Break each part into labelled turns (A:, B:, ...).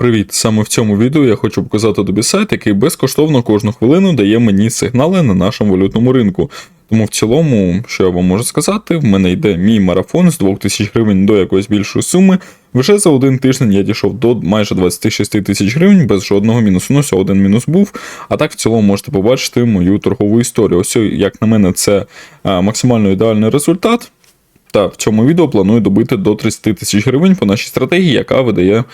A: Привіт! Саме в цьому відео я хочу показати тобі сайт, який безкоштовно кожну хвилину дає мені сигнали на нашому валютному ринку. Тому в цілому, що я вам можу сказати, в мене йде мій марафон з 2000 гривень до якоїсь більшої суми. Вже за один тиждень я дійшов до майже 26 тисяч гривень без жодного мінусу. Ну, один мінус був. А так в цілому можете побачити мою торгову історію. Ось, як на мене, це максимально ідеальний результат. Та в цьому відео планую добити до 30 тисяч гривень по нашій стратегії, яка видає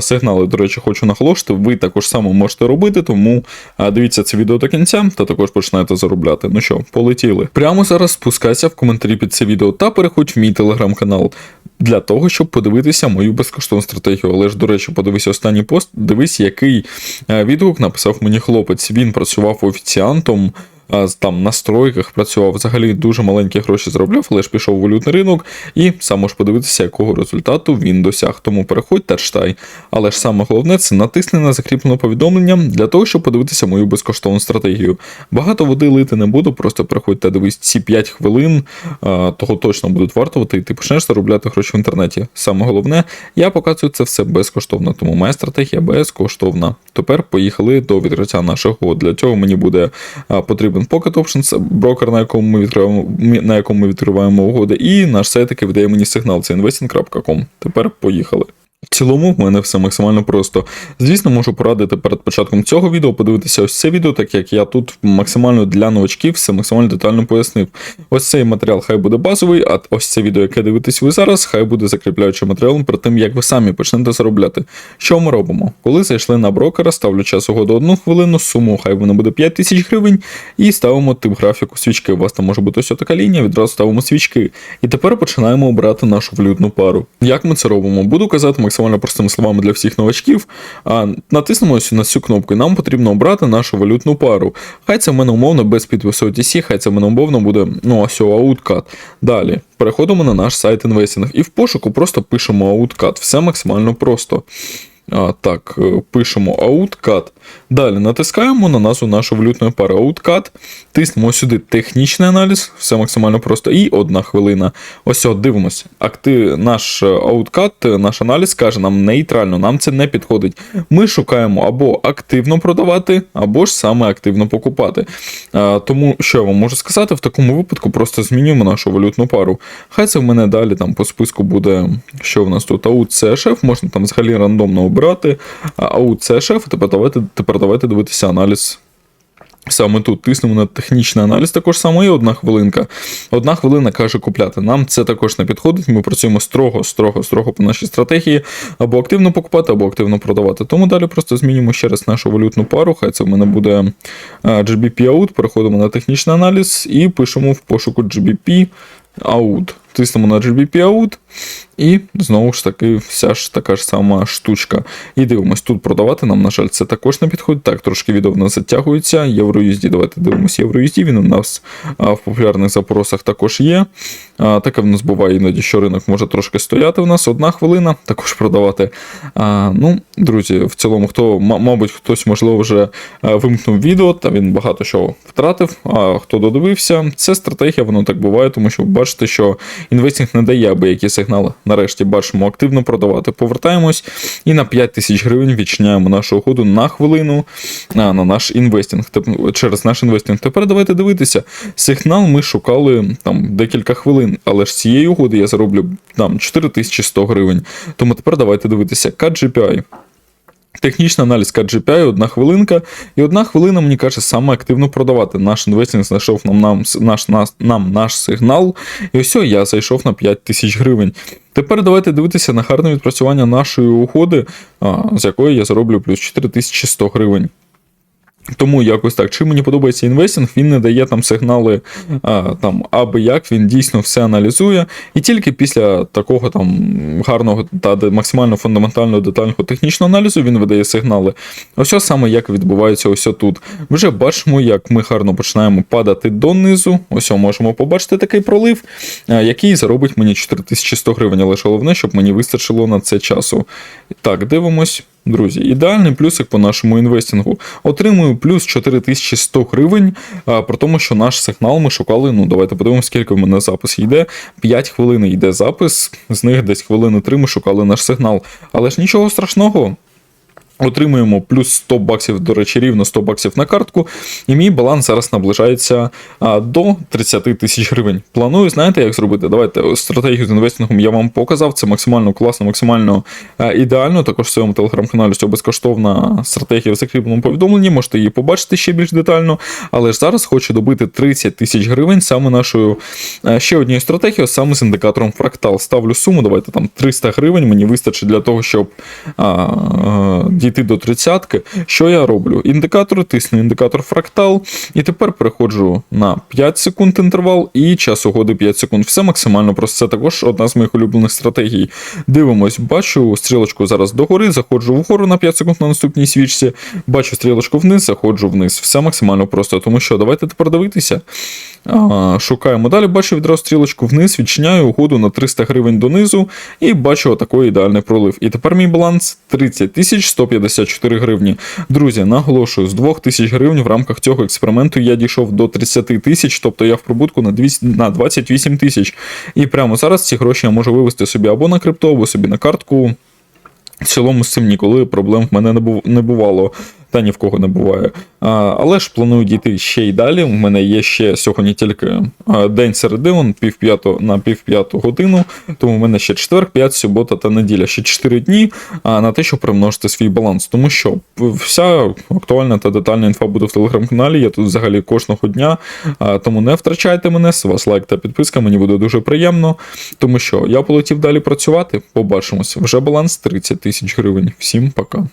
A: сигнали. До речі, хочу наголошити, ви також само можете робити, тому дивіться це відео до кінця та також починаєте заробляти. Ну що, полетіли. Прямо зараз спускайся в коментарі під це відео та переходь в мій телеграм-канал. Для того, щоб подивитися мою безкоштовну стратегію. Але ж, до речі, подивись останній пост, дивись, який відгук написав мені хлопець. Він працював офіціантом там на стройках працював, взагалі дуже маленькі гроші заробляв, але ж пішов у валютний ринок і сам можеш подивитися, якого результату він досяг. Тому переходь та читай. Але ж саме головне це натисни на закріплене повідомлення для того, щоб подивитися мою безкоштовну стратегію. Багато води лити не буду, просто переходь дивись ці 5 хвилин, того точно будуть вартувати, і ти почнеш заробляти гроші в інтернеті. Саме головне, я показую це все безкоштовно, тому моя стратегія безкоштовна. Тепер поїхали до відкриття нашого. Для цього мені буде а, потрібен Pocket Options, брокер, на якому ми відкриваємо, на якому ми відкриваємо угоди, і наш сайт, який видає мені сигнал, це investing.com. Тепер поїхали. В цілому в мене все максимально просто. Звісно, можу порадити перед початком цього відео подивитися ось це відео, так як я тут максимально для новачків все максимально детально пояснив. Ось цей матеріал хай буде базовий, а ось це відео, яке дивитесь ви зараз, хай буде закріпляючим матеріалом перед тим, як ви самі почнете заробляти. Що ми робимо? Коли зайшли на брокера, ставлю час угоду одну хвилину, суму хай вона буде 5 тисяч гривень, і ставимо тип графіку свічки. У вас там може бути ось така лінія, відразу ставимо свічки. І тепер починаємо обирати нашу валютну пару. Як ми це робимо? Буду казати максимально простими словами для всіх новачків. А, натиснемо на цю кнопку, і нам потрібно обрати нашу валютну пару. Хай це в мене умовно без підпису OTC, хай це в мене умовно буде ну, ось ауткат. Далі переходимо на наш сайт інвестінг і в пошуку просто пишемо ауткат. Все максимально просто. А, так, е, пишемо outcut. Далі натискаємо на назву нашої валютної пари outcut, тиснемо сюди технічний аналіз, все максимально просто, і одна хвилина. Ось от дивимось. Акти, наш е, outcut, е, наш аналіз каже нам нейтрально, нам це не підходить. Ми шукаємо або активно продавати, або ж саме активно покупати. А, тому що я вам можу сказати, в такому випадку просто змінюємо нашу валютну пару. Хай це в мене далі там по списку буде, що в нас тут аут CSF, можна там взагалі рандомно обирати. А аут CSF, тепер давайте, тепер давайте дивитися аналіз. Саме тут тиснемо на технічний аналіз, також само і одна хвилинка. Одна хвилина каже купляти. Нам це також не підходить. Ми працюємо строго, строго, строго по нашій стратегії, або активно покупати, або активно продавати. Тому далі просто змінюємо ще раз нашу валютну пару. Хай це в мене буде GBP out. Переходимо на технічний аналіз і пишемо в пошуку GBP out. Тиснемо на GBP out. І знову ж таки, вся ж така ж сама штучка. І дивимось, тут продавати нам, на жаль, це також не підходить. Так, трошки відео в нас затягується. EuroUSD, давайте дивимося EuroUSD, він у нас а, в популярних запросах також є. А, таке в нас буває іноді, що ринок може трошки стояти в нас. Одна хвилина, також продавати. А, ну, друзі, в цілому, хто, мабуть, хтось, можливо, вже а, вимкнув відео, та він багато чого втратив. А хто додивився, це стратегія, воно так буває, тому що ви бачите, що інвестинг не дає аби які сигнали. Нарешті бачимо активно продавати. Повертаємось і на 5 тисяч гривень відчиняємо нашу угоду на хвилину а, на наш інвестинг. Через наш інвестинг. Тепер давайте дивитися. Сигнал ми шукали там декілька хвилин, але ж з цієї угоди я зароблю там 4100 гривень. Тому тепер давайте дивитися CAD-GPI. Технічний аналіз KGPI, одна хвилинка, і одна хвилина мені каже саме активно продавати. Наш інвестинг знайшов нам, нам, наш, нас, нам наш сигнал, і ось я зайшов на 5 тисяч гривень. Тепер давайте дивитися на гарне відпрацювання нашої угоди, з якої я зароблю плюс 4100 гривень. Тому якось так. Чим мені подобається інвестинг, він не дає там сигнали а, там аби як, він дійсно все аналізує. І тільки після такого там гарного та максимально фундаментального детального технічного аналізу він видає сигнали. Ось саме як відбувається ось тут. Вже бачимо, як ми гарно починаємо падати донизу. Ось можемо побачити такий пролив, який заробить мені 4100 гривень. Але головне, щоб мені вистачило на це часу. Так, дивимось. Друзі, ідеальний плюсик по нашому інвестингу. Отримую плюс 4100 гривень, при тому, що наш сигнал ми шукали. Ну, давайте подивимося, скільки в мене запис йде. 5 хвилин йде запис, з них десь хвилини 3 ми шукали наш сигнал. Але ж нічого страшного. Отримуємо плюс 100 баксів, до речі, рівно 100 баксів на картку, і мій баланс зараз наближається до 30 тисяч гривень. Планую, знаєте, як зробити? Давайте стратегію з інвестингом я вам показав. Це максимально класно, максимально ідеально. Також в своєму телеграм-каналі що безкоштовна стратегія в закріпленому повідомленні. Можете її побачити ще більш детально. Але ж зараз хочу добити 30 тисяч гривень саме нашою ще однією стратегією, саме з індикатором фрактал. Ставлю суму, давайте там 300 гривень. Мені вистачить для того, щоб дійти до тридцятки, що я роблю? Індикатор, тисну індикатор фрактал, і тепер переходжу на 5 секунд інтервал і час угоди 5 секунд. Все максимально просто. Це також одна з моїх улюблених стратегій. Дивимось, бачу стрілочку зараз догори, заходжу вгору на 5 секунд на наступній свічці, бачу стрілочку вниз, заходжу вниз. Все максимально просто. Тому що давайте тепер дивитися. А, Шукаємо далі, бачу відразу стрілочку вниз, відчиняю угоду на 300 гривень донизу і бачу отакий ідеальний пролив. І тепер мій баланс 30 150. 54 гривні. Друзі, наголошую, з 2 тисяч гривень в рамках цього експерименту я дійшов до 30 тисяч, тобто я в прибутку на 28 тисяч. І прямо зараз ці гроші я можу вивести собі або на крипто, або собі на картку. В цілому з цим ніколи проблем в мене не бувало та ні в кого не буває. Але ж планую дійти ще й далі. У мене є ще сьогодні тільки день середи, он півп'яту на півп'яту годину. Тому в мене ще четвер, п'ять, субота та неділя. Ще 4 дні на те, щоб примножити свій баланс. Тому що вся актуальна та детальна інфа буде в телеграм-каналі. Я тут взагалі кожного дня. Тому не втрачайте мене. З вас лайк та підписка. Мені буде дуже приємно. Тому що я полетів далі працювати. Побачимося. Вже баланс 30 тисяч гривень. Всім пока.